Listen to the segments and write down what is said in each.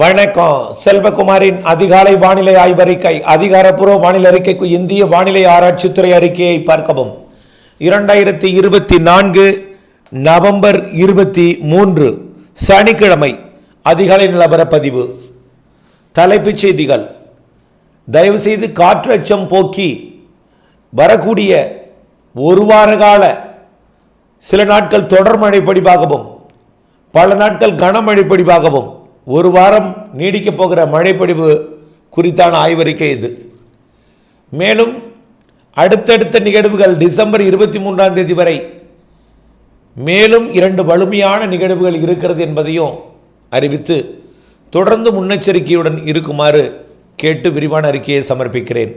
வணக்கம். செல்வகுமாரின் அதிகாலை வானிலை ஆய்வறிக்கை அதிகாரப்பூர்வ வானிலை அறிக்கைக்கு இந்திய வானிலை ஆராய்ச்சித்துறை அறிக்கையை பார்க்கவும். இரண்டாயிரத்தி இருபத்தி நான்கு நவம்பர் இருபத்தி மூன்று சனிக்கிழமை அதிகாலை நிலவரப்பதிவு. தலைப்புச் செய்திகள். தயவுசெய்து காற்றச்சம் போக்கி வரக்கூடிய ஒரு வார கால சில நாட்கள் தொடர் மழை பொழிவாகவும் பல நாட்கள் கனமழை பொழிவாகவும் ஒரு வாரம் நீடிக்கப் போகிற மழைப்பொழிவு குறித்தான ஆய்வறிக்கை இது. மேலும் அடுத்தடுத்த நிகழ்வுகள் டிசம்பர் இருபத்தி மூன்றாம் தேதி வரை மேலும் இரண்டு வலிமையான நிகழ்வுகள் இருக்கிறது என்பதையும் அறிவித்து தொடர்ந்து முன்னெச்சரிக்கையுடன் இருக்குமாறு கேட்டு விரிவான அறிக்கையை சமர்ப்பிக்கிறேன்.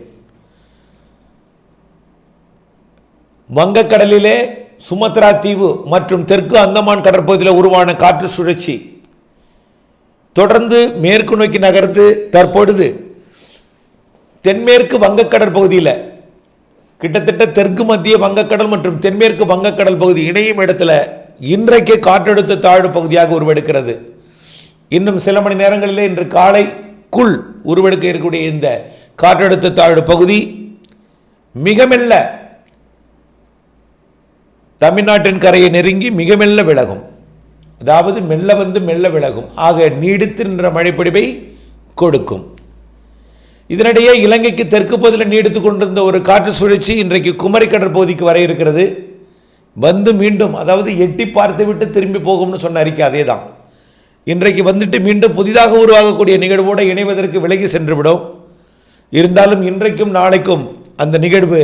வங்கக்கடலிலே சுமத்ரா தீவு மற்றும் தெற்கு அந்தமான் கடற்பகுதியில் உருவான காற்று சுழற்சி தொடர்ந்து மேற்கு நோக்கி நகர்ந்து தற்பொழுது தென்மேற்கு வங்கக்கடல் பகுதியில் கிட்டத்தட்ட தெற்கு மத்திய வங்கக்கடல் மற்றும் தென்மேற்கு வங்கக்கடல் பகுதி இணையும் இடத்துல இன்றைக்கு காற்றழுத்த தாழ்வு பகுதியாக உருவெடுக்கிறது. இன்னும் சில மணி நேரங்களிலே இன்று காலைக்குள் உருவெடுக்க இருக்கக்கூடிய இந்த காற்றழுத்த தாழ்வு பகுதி மிக மெல்ல தமிழ்நாட்டின் கரையை நெருங்கி மிக மெல்ல விலகும். அதாவது மெல்ல வந்து மெல்ல விலகும். ஆக நீடித்து நின்ற மழைப்பொழிவை கொடுக்கும். இதனிடையே இலங்கைக்கு தெற்கு பகுதியில் நீடித்து கொண்டிருந்த ஒரு காற்று சுழற்சி இன்றைக்கு குமரி கடற்பகுதிக்கு வர இருக்கிறது. வந்து மீண்டும் அதாவது எட்டி பார்த்து விட்டு திரும்பி போகும்னு சொன்ன அறிக்கை அதே தான் இன்றைக்கு வந்துட்டு மீண்டும் புதிதாக உருவாகக்கூடிய நிகழ்வோடு இணைவதற்கு விலகி சென்றுவிடும். இருந்தாலும் இன்றைக்கும் நாளைக்கும் அந்த நிகழ்வு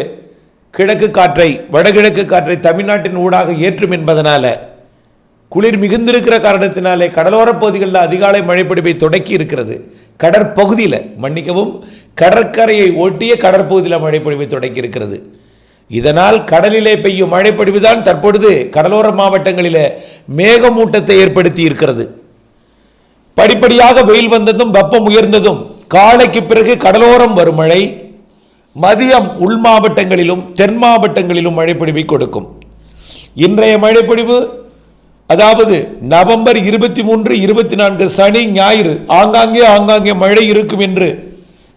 கிழக்கு காற்றை வடகிழக்கு காற்றை தமிழ்நாட்டின் ஊடாக ஏற்றும் என்பதனால் குளிர் மிகுந்திருக்கிற காரணத்தினாலே கடலோரப் பகுதிகளில் அதிகாலை மழைப்பிடிப்பை தொடக்கி இருக்கிறது. கடற்பகுதியில் மன்னிக்கவும் கடற்கரையை ஒட்டிய கடற்பகுதியில் மழைப்பொழிவை தொடக்கி இருக்கிறது. இதனால் கடலிலே பெய்யும் மழைப்பொழிவு தான் தற்பொழுது கடலோர மாவட்டங்களில் மேகமூட்டத்தை ஏற்படுத்தி இருக்கிறது. படிப்படியாக வெயில் வந்ததும் வெப்பம் உயர்ந்ததும் காலைக்கு பிறகு கடலோரம் வரும் மழை மதியம் உள் மாவட்டங்களிலும் தென் மாவட்டங்களிலும் மழைப்பொழிவை கொடுக்கும். இன்றைய மழைப்பொழிவு அதாவது நவம்பர் இருபத்தி மூன்று இருபத்தி நான்கு சனி ஞாயிறு ஆங்காங்கே ஆங்காங்கே மழை இருக்கும் என்று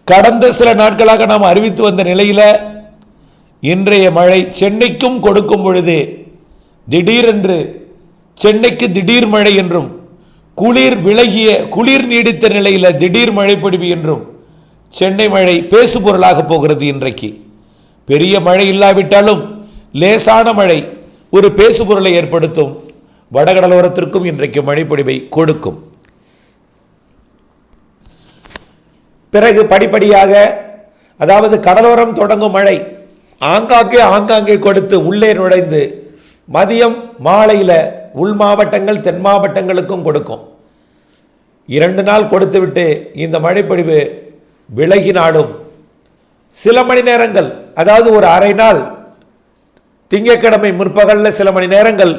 கடந்த சில நாட்களாக நாம் அறிவித்து வந்த நிலையில் இன்றைய மழை சென்னைக்கும் கொடுக்கும் பொழுது திடீரென்று சென்னைக்கு திடீர் மழை என்றும் குளிர் விலகிய குளிர் நீடித்த நிலையில் திடீர் மழை பொடிவு என்றும் சென்னை மழை பேசு பொருளாக போகிறது இன்றைக்கு. பெரிய மழை இல்லாவிட்டாலும் லேசான மழை ஒரு பேசு பொருளை ஏற்படுத்தும். வடகடலோரத்திற்கும் இன்றைக்கு மழைப்பொழிவை கொடுக்கும். பிறகு படிப்படியாக அதாவது கடலோரம் தொடங்கும் மழை ஆங்காங்கே ஆங்காங்கே கொடுத்து உள்ளே நுழைந்து மதியம் மாலையில் உள் மாவட்டங்கள் தென் மாவட்டங்களுக்கும் கொடுக்கும். இரண்டு நாள் கொடுத்துவிட்டு இந்த மழைப்பொழிவு விலகினாலும் சில மணி நேரங்கள் அதாவது ஒரு அரை நாள் திங்கட்கிழமை முற்பகலில் சில மணி நேரங்கள்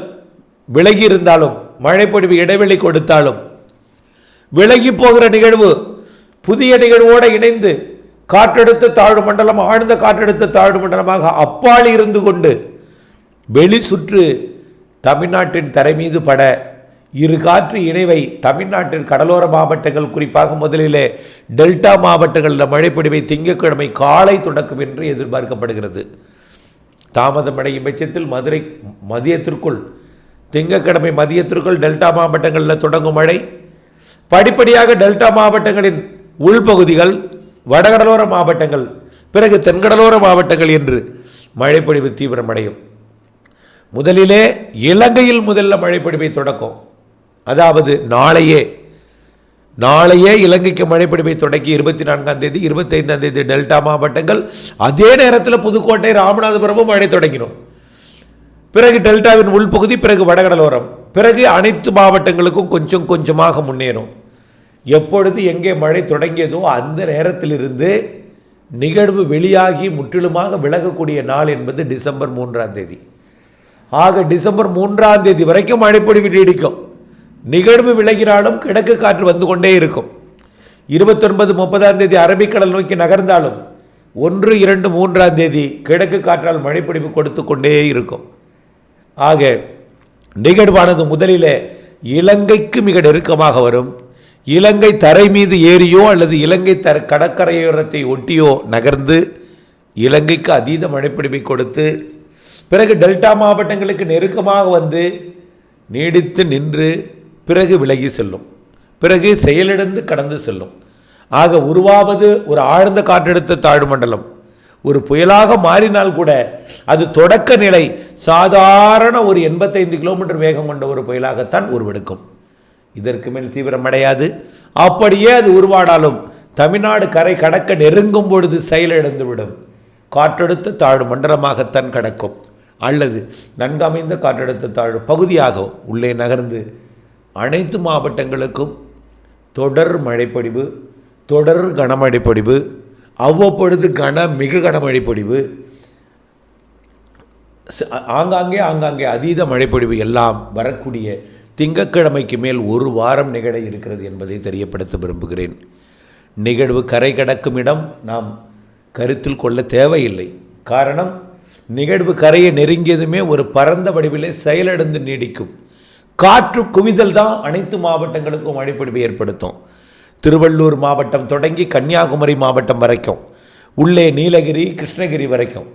விலகி இருந்தாலும் மழைப்பொழிவு இடைவெளி கொடுத்தாலும் விலகி போகிற நிகழ்வு புதிய நிகழ்வோடு இணைந்து காற்றெடுத்த தாழ்வு மண்டலம் ஆழ்ந்த காற்றெடுத்த தாழ்வு மண்டலமாக அப்பால் இருந்து கொண்டு வெளி சுற்று தமிழ்நாட்டின் தரை மீது பட இரு காற்று இணைவை தமிழ்நாட்டின் கடலோர மாவட்டங்கள் குறிப்பாக முதலிலே டெல்டா மாவட்டங்களில் மழைப்பொழிவை திங்கட்கிழமை காலை தொடக்கும் என்று எதிர்பார்க்கப்படுகிறது. தாமதமடையும் பட்சத்தில் மதுரை மதியத்திற்குள் திங்கட்கிழமை மதியத்திற்குள் டெல்டா மாவட்டங்களில் தொடங்கும் மழை. படிப்படியாக டெல்டா மாவட்டங்களின் உள்பகுதிகள் வடகடலோர மாவட்டங்கள் பிறகு தென்கடலோர மாவட்டங்கள் என்று மழைப்பொழிவு தீவிரமடையும். முதலிலே இலங்கையில் முதல்ல மழைப்பொழிவை தொடக்கும். அதாவது நாளையே நாளையே இலங்கைக்கு மழைப்பொழிவை தொடக்கி இருபத்தி நான்காம் தேதி இருபத்தைந்தாம் தேதி டெல்டா மாவட்டங்கள் அதே நேரத்தில் புதுக்கோட்டை ராமநாதபுரமும் மழை தொடங்கினோம் பிறகு டெல்டாவின் உள்பகுதி பிறகு வடகடலோரம். பிறகு அனைத்து மாவட்டங்களுக்கும் கொஞ்சம் கொஞ்சமாக முன்னேறும். எப்பொழுது எங்கே மழை தொடங்கியதோ அந்த நேரத்திலிருந்து நிகழ்வு வெளியாகி முற்றிலுமாக விலகக்கூடிய நாள் என்பது டிசம்பர் மூன்றாம் தேதி. ஆக டிசம்பர் மூன்றாம் தேதி வரைக்கும் மழைப்பொழிவு நீடிக்கும். நிகழ்வு விலகினாலும் கிழக்கு காற்று வந்து கொண்டே இருக்கும். இருபத்தொன்பது முப்பதாம் தேதி அரபிக்கடல் நோக்கி நகர்ந்தாலும் ஒன்று இரண்டு மூன்றாம் தேதி கிழக்கு காற்றால் மழைப்பிடிப்பு கொடுத்து கொண்டே இருக்கும். ஆக நிகழ்வானது முதலில் இலங்கைக்கு மிக நெருக்கமாக வரும். இலங்கை தரை மீது ஏறியோ அல்லது இலங்கை தர கடற்கரையோரத்தை ஒட்டியோ நகர்ந்து இலங்கைக்கு அதீத மழைப்பிடிப்பை கொடுத்து பிறகு டெல்டா மாவட்டங்களுக்கு நெருக்கமாக வந்து நீடித்து நின்று பிறகு விலகி செல்லும். பிறகு செயலிழந்து கடந்து செல்லும். ஆக உருவாவது ஒரு ஆழ்ந்த காற்றழுத்த தாழ்வு மண்டலம். ஒரு புயலாக மாறினால் கூட அது தொடக்க நிலை. சாதாரண ஒரு எண்பத்தைந்து கிலோமீட்டர் வேகம் கொண்ட ஒரு புயலாகத்தான் உருவெடுக்கும். இதற்கு மேல் தீவிரம் அடையாது. அப்படியே அது உருவாடாலும் தமிழ்நாடு கரை கடக்க நெருங்கும் பொழுது செயலிழந்துவிடும் காற்றழுத்த தாழ்வு மண்டலமாகத்தான் கடக்கும். அல்லது நன்கமைந்த காற்றழுத்த தாழ்வு பகுதியாக உள்ளே நகர்ந்து அனைத்து மாவட்டங்களுக்கும் தொடர் மழைப்பொடிவு தொடர் கனமழைப்பொடிவு அவ்வப்பொழுது கன மிக கனமழைப்பொழிவு ச- ஆங்காங்கே ஆங்காங்கே அதீத மழைப்பொழிவு எல்லாம் வரக்கூடிய திங்கட்கிழமைக்கு மேல் ஒரு வாரம் நிகழ இருக்கிறது என்பதை தெரியப்படுத்த விரும்புகிறேன். நிகழ்வு கரை கடக்கும் இடம் நாம் கருத்தில் கொள்ள தேவையில்லை. காரணம் நிகழ்வு கரையை நெருங்கியதுமே ஒரு பரந்த வடிவிலே செயலடைந்து நீடிக்கும். காற்று குவிதல் தான் அனைத்து மாவட்டங்களுக்கும் மழைப்பொழிவை ஏற்படுத்தும். திருவள்ளூர் மாவட்டம் தொடங்கி கன்னியாகுமரி மாவட்டம் வரைக்கும் உள்ளே நீலகிரி கிருஷ்ணகிரி வரைக்கும்.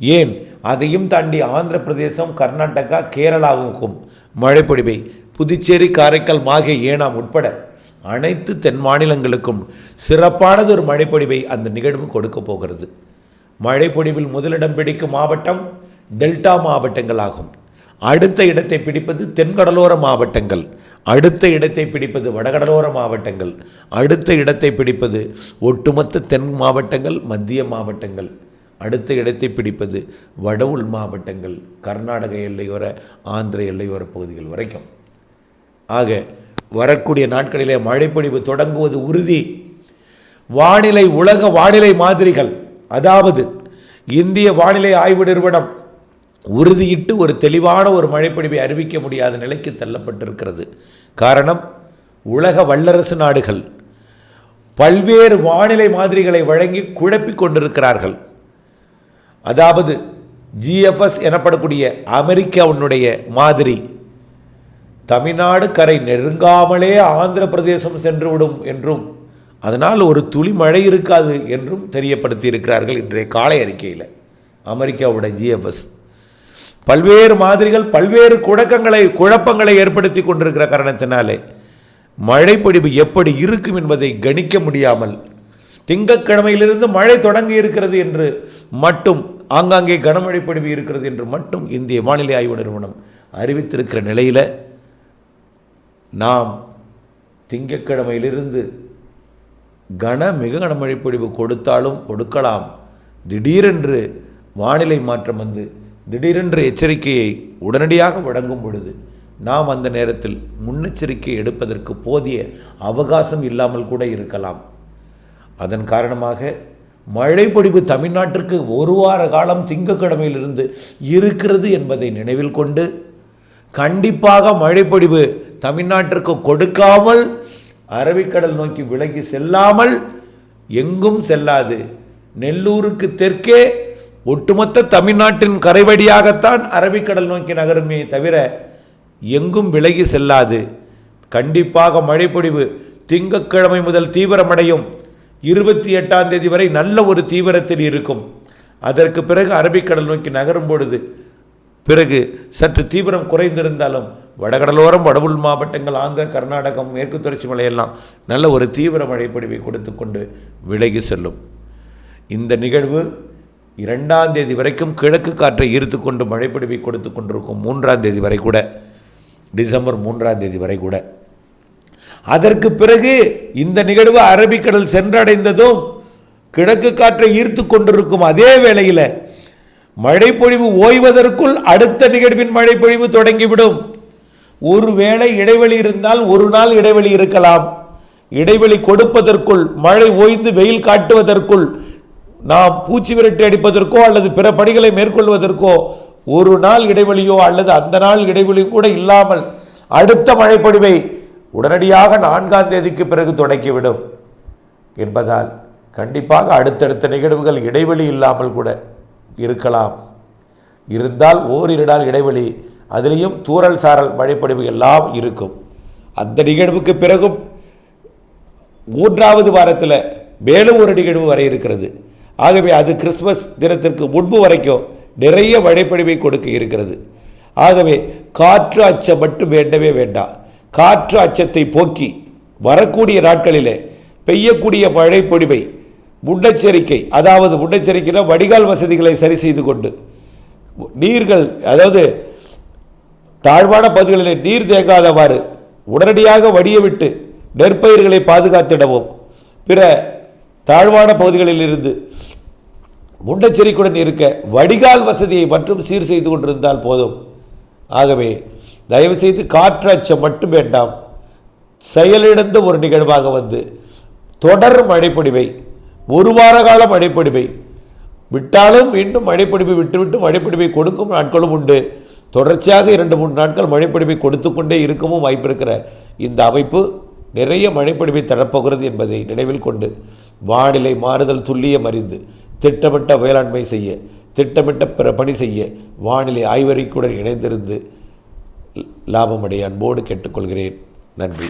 ஏன்? அதையும் தாண்டி ஆந்திர பிரதேசம் கர்நாடகா கேரளாவுக்கும் மழைப்பொழிவை புதுச்சேரி காரைக்கால் மாகே ஏனாம் உட்பட அனைத்து தென் மாநிலங்களுக்கும் சிறப்பானது ஒரு மழைப்பொழிவை அந்த நிகழ்வு கொடுக்க போகிறது. மழைப்பொழிவில் முதலிடம் பிடிக்கும் மாவட்டம் டெல்டா மாவட்டங்களாகும். அடுத்த இடத்தை பிடிப்பது தென்கடலோர மாவட்டங்கள். அடுத்த இடத்தை பிடிப்பது வடகடலோர மாவட்டங்கள். அடுத்த இடத்தை பிடிப்பது ஒட்டுமொத்த தென் மாவட்டங்கள் மத்திய மாவட்டங்கள். அடுத்த இடத்தை பிடிப்பது வட உள் மாவட்டங்கள் கர்நாடக எல்லையோர ஆந்திர எல்லையோர பகுதிகள் வரைக்கும். ஆக வரக்கூடிய நாட்களிலே மழைப்பொழிவு தொடங்குவது உறுதி. வானிலை உலக வானிலை மாதிரிகள். அதாவது இந்திய வானிலை ஆய்வு நிறுவனம் உறுதியிட்டு ஒரு தெளிவான ஒரு மழைப்பொழிவை அறிவிக்க முடியாத நிலைக்கு தள்ளப்பட்டிருக்கிறது. காரணம் உலக வல்லரசு நாடுகள். பல்வேறு வானிலை மாதிரிகளை வழங்கி குழப்பிக் கொண்டிருக்கிறார்கள். அதாவது ஜிஎஃப்எஸ் எனப்படக்கூடிய அமெரிக்காவுடைய மாதிரி. தமிழ்நாடு கரை நெருங்காமலே ஆந்திர பிரதேசம் சென்றுவிடும் என்றும் அதனால் ஒரு துளி மழை இருக்காது என்றும் தெரியப்படுத்தி இருக்கிறார்கள் இன்றைய காலை அறிக்கையில். அமெரிக்காவோட ஜிஎஃப்எஸ் பல்வேறு மாதிரிகள் பல்வேறு குழக்கங்களை குழப்பங்களை ஏற்படுத்தி கொண்டிருக்கிற காரணத்தினாலே மழைப்பொழிவு எப்படி இருக்கும் என்பதை கணிக்க முடியாமல் திங்கட்கிழமையிலிருந்து மழை தொடங்கி இருக்கிறது என்று மட்டும் ஆங்காங்கே கனமழை பொழிவு இருக்கிறது என்று மட்டும் இந்திய வானிலை ஆய்வு நிறுவனம் அறிவித்திருக்கிற நிலையில் நாம் திங்கட்கிழமையிலிருந்து கன மிக கனமழை பொழிவு கொடுத்தாலும் கொடுக்கலாம். திடீரென்று வானிலை மாற்றம் வந்து திடீரென்று எச்சரிக்கையை உடனடியாக வழங்கும் பொழுது நாம் அந்த நேரத்தில் முன்னெச்சரிக்கை எடுப்பதற்கு போதிய அவகாசம் இல்லாமல் கூட இருக்கலாம். அதன் காரணமாக மழைப்பொழிவு தமிழ்நாட்டிற்கு ஒரு வார காலம் திங்கக்கிழமையிலிருந்து இருக்கிறது என்பதை நினைவில் கொண்டு கண்டிப்பாக மழைப்பொழிவு தமிழ்நாட்டிற்கு கொடுக்காமல் அரபிக்கடல் நோக்கி விலகி செல்லாமல் எங்கும் செல்லாது. நெல்லூருக்கு தெற்கே ஒட்டுமொத்த தமிழ்நாட்டின் கரைவடியாகத்தான் அரபிக்கடல் நோக்கி நகருமே தவிர எங்கும் விலகி செல்லாது. கண்டிப்பாக மழைப்பொழிவு திங்கட்கிழமை முதல் தீவிரமடையும். இருபத்தி எட்டாம் தேதி வரை நல்ல ஒரு தீவிரத்தில் இருக்கும். அதற்கு பிறகு அரபிக்கடல் நோக்கி நகரும் பொழுது பிறகு சற்று தீவிரம் குறைந்திருந்தாலும் வடகடலோரம் வடவுள் மாவட்டங்கள் ஆந்திர கர்நாடகம் மேற்கு தொடர்ச்சி மலையெல்லாம் நல்ல ஒரு தீவிர மழைப்பொழிவை கொடுத்து கொண்டு விலகி செல்லும். இந்த நிகழ்வு இரண்டாம் தேதி வரைக்கும் கிழக்கு காற்றை ஈர்த்து கொண்டு மழைப்பொழிவை கொடுத்து கொண்டிருக்கும் மூன்றாம் தேதி வரை கூட டிசம்பர் மூன்றாம் தேதி வரை கூட. அதற்கு பிறகு இந்த நிகழ்வு அரபிக்கடல் சென்றடைந்ததும் கிழக்கு காற்றை ஈர்த்து கொண்டிருக்கும் அதே வேளையில் மழைப்பொழிவு ஓய்வதற்குள் அடுத்த நிகழ்வின் மழைப்பொழிவு தொடங்கிவிடும். ஒருவேளை இடைவெளி இருந்தால் ஒரு நாள் இடைவெளி இருக்கலாம். இடைவெளி கொடுப்பதற்குள் மழை ஓய்ந்து வெயில் காட்டுவதற்குள் நாம் பூச்சி விரட்டி அடிப்பதற்கோ அல்லது பிற பணிகளை மேற்கொள்வதற்கோ ஒரு நாள் இடைவெளியோ அல்லது அந்த நாள் இடைவெளி கூட இல்லாமல் அடுத்த மழைப்பொழிவை உடனடியாக நான்காம் தேதிக்கு பிறகு தொடக்கிவிடும் என்பதால் கண்டிப்பாக அடுத்தடுத்த நிகழ்வுகள் இடைவெளி இல்லாமல் கூட இருக்கலாம். இருந்தால் ஓரிரு நாள் இடைவெளி அதிலேயும் தூறல் சாரல் மழைப்பொழிவு எல்லாம் இருக்கும். அந்த நிகழ்வுக்கு பிறகும் மூன்றாவது வாரத்தில் மேலும் ஒரு நிகழ்வு வர இருக்கிறது. ஆகவே அது கிறிஸ்மஸ் தினத்திற்கு முன்பு வரைக்கும் நிறைய மழைப்பொழிவை கொடுக்க இருக்கிறது. ஆகவே காற்று அச்சம் மட்டும் வேண்டவே வேண்டாம். காற்று அச்சத்தை போக்கி வரக்கூடிய நாட்களிலே பெய்யக்கூடிய மழைப்பொழிவை முன்னெச்சரிக்கை அதாவது முன்னெச்சரிக்கைனா வடிகால் வசதிகளை சரி செய்து கொண்டு நீர்கள் அதாவது தாழ்வான பகுதிகளில் நீர் தேங்காதவாறு உடனடியாக வடிய விட்டு நெற்பயிர்களை பாதுகாத்திடவும் பிற தாழ்வான பகுதிகளில் இருந்து முன்னெச்சரிக்கையுடன் இருக்க. வடிகால் வசதியை மட்டும் சீர் செய்து கொண்டிருந்தால் போதும். ஆகவே தயவுசெய்து காற்று மட்டும் வேண்டாம். செயலிழந்த ஒரு நிகழ்வாக வந்து தொடர் மழைப்பொடிவை ஒரு வார கால மழைப்பொடிவை விட்டாலும் மீண்டும் மழைப்பொடிவை விட்டுவிட்டு மழைப்பொடிவை கொடுக்கும் நாட்களும் உண்டு. தொடர்ச்சியாக இரண்டு மூன்று நாட்கள் மழைப்பொடிவை கொடுத்து கொண்டே இருக்கவும் வாய்ப்பிருக்கிற இந்த அமைப்பு நிறைய மழைப்பொடிவை தரப்போகிறது என்பதை நினைவில் கொண்டு வானிலை மாறுதல் துல்லியம் அறிந்து திட்டமிட்ட வேளாண்மை செய்ய திட்டமிட்ட பிற பணி செய்ய வானிலை ஆய்வறிக்கையுடன் இணைந்திருந்து லாபமடைய அன்போடு கேட்டுக்கொள்கிறேன். நன்றி.